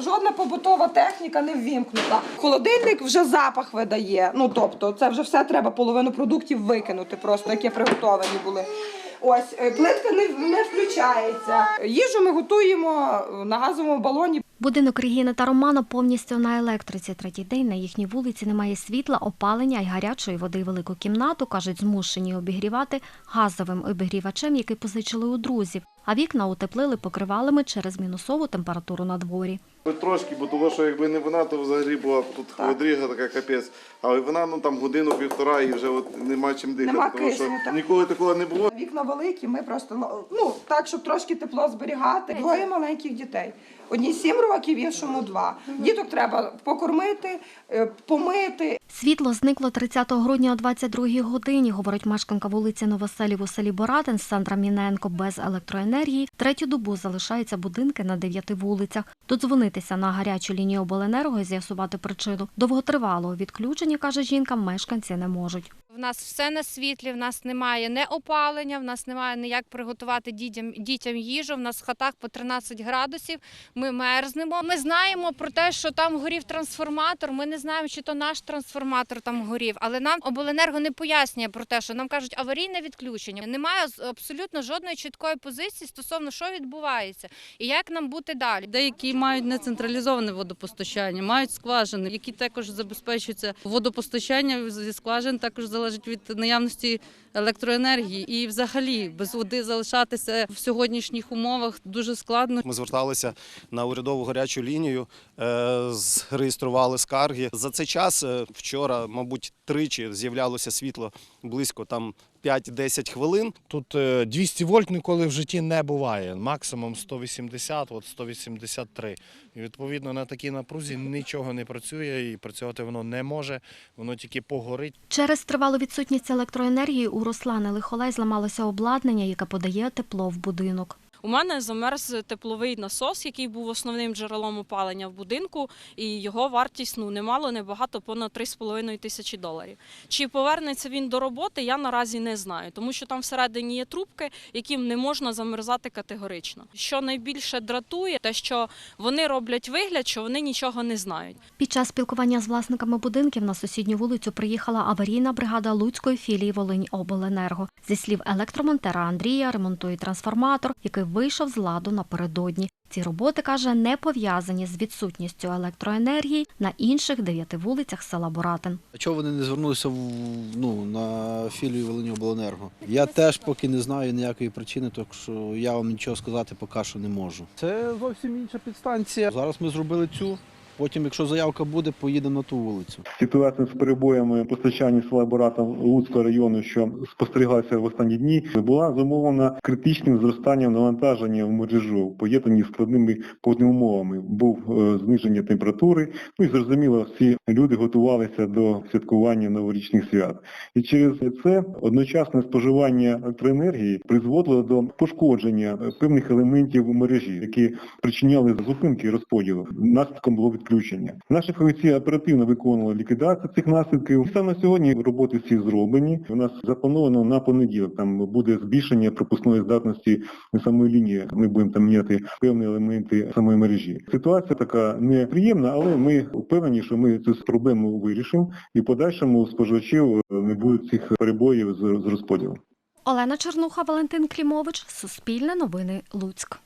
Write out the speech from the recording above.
жодна побутова техніка не ввімкнута. Холодильник вже запах видає. Ну тобто, це вже все треба половину продуктів викинути, просто які приготовані були. Ось е, плитка не, не включається. Їжу ми готуємо е, на газовому балоні. Будинок Регіни та Романа повністю на електриці. Третій день на їхній вулиці немає світла, опалення й гарячої води. Велику кімнату, кажуть, змушені обігрівати газовим обігрівачем, який позичили у друзів. А вікна утеплили покривалами через мінусову температуру на дворі. Трошки, бо того, що якби не вона, то взагалі була б тут холодріга така капець. Але вона ну там годину-півтора і вже от нема чим дихати. Нема тому що кисню, так. ніколи такого не було. Вікна великі, ми просто ну, ну так, щоб трошки тепло зберігати. Двоє маленьких дітей. Одній сім років, іншому два. Діток треба покормити, е, помити. Світло зникло 30 грудня о 22 годині, говорить мешканка вулиці Новоселів у селі Боратин Сандра Міненко. Без електроенергії третю добу залишаються будинки на дев'яти вулицях. Додзвонитися на гарячу лінію обленерго і з'ясувати причину довготривалого відключення, каже жінка, мешканці не можуть. В нас все на світлі, в нас немає не опалення, в нас немає ніяк приготувати дітям, дітям їжу. В нас в хатах по 13 градусів. Ми мерзнемо. Ми знаємо про те, що там горів трансформатор. Ми не знаємо, чи то наш трансформатор там горів. Але нам обленерго не пояснює про те, що нам кажуть аварійне відключення. Немає абсолютно жодної чіткої позиції стосовно що відбувається і як нам бути далі. Деякі мають нецентралізоване водопостачання, мають скважини, які також забезпечуються. Водопостачання зі скважин також залежить від наявності електроенергії. І взагалі без води залишатися в сьогоднішніх умовах дуже складно. Ми зверталися на урядову гарячу лінію, е, зареєстрували скарги. За цей час е, вчора, мабуть, тричі з'являлося світло близько там 5-10 хвилин. Тут е, 200 вольт ніколи в житті не буває. Максимум 180, от 183. І відповідно на такій напрузі нічого не працює і працювати воно не може, воно тільки погорить. Через тривалу відсутність електроенергії у Руслани Лихолей зламалося обладнання, яке подає тепло в будинок. У мене замерз тепловий насос, який був основним джерелом опалення в будинку, і його вартість ну немало, небагато, понад 3,5 тисячі доларів. Чи повернеться він до роботи, я наразі не знаю, тому що там всередині є трубки, яким не можна замерзати категорично. Що найбільше дратує, те, що вони роблять вигляд, що вони нічого не знають. Під час спілкування з власниками будинків на сусідню вулицю приїхала аварійна бригада Луцької філії Волинь Обленерго. Зі слів електромонтера Андрія, ремонтує трансформатор, який вийшов з ладу напередодні. Ці роботи каже не пов'язані з відсутністю електроенергії на інших дев'яти вулицях села Боратин. Чого вони не звернулися в, ну, на філію Волиньобленерго? Я теж поки не знаю ніякої причини, так що я вам нічого сказати поки що не можу. Це зовсім інша підстанція. Зараз ми зробили цю. Потім, якщо заявка буде, поїдемо на ту вулицю. Ситуація з перебоями постачання села Бората Луцького району, що спостерігалася в останні дні, була зумовлена критичним зростанням навантаження в мережу, поєднані складними погодними умовами. Був е, зниження температури, ну і зрозуміло, всі люди готувалися до святкування новорічних свят. І через це одночасне споживання електроенергії призводило до пошкодження певних елементів мережі, які причиняли зупинки розподілу. Наслідком було відключення. Наші фахівці оперативно виконували ліквідацію цих наслідків. Саме сьогодні роботи всі зроблені. У нас заплановано на понеділок. Там буде збільшення пропускної здатності самої лінії. Ми будемо там міняти певні елементи самої мережі. Ситуація така неприємна, але ми впевнені, що ми цю проблему вирішимо і в подальшому споживачів е, не буде цих перебоїв з розподілом. Олена Чернуха, Валентин Клімович, Суспільне новини Луцьк.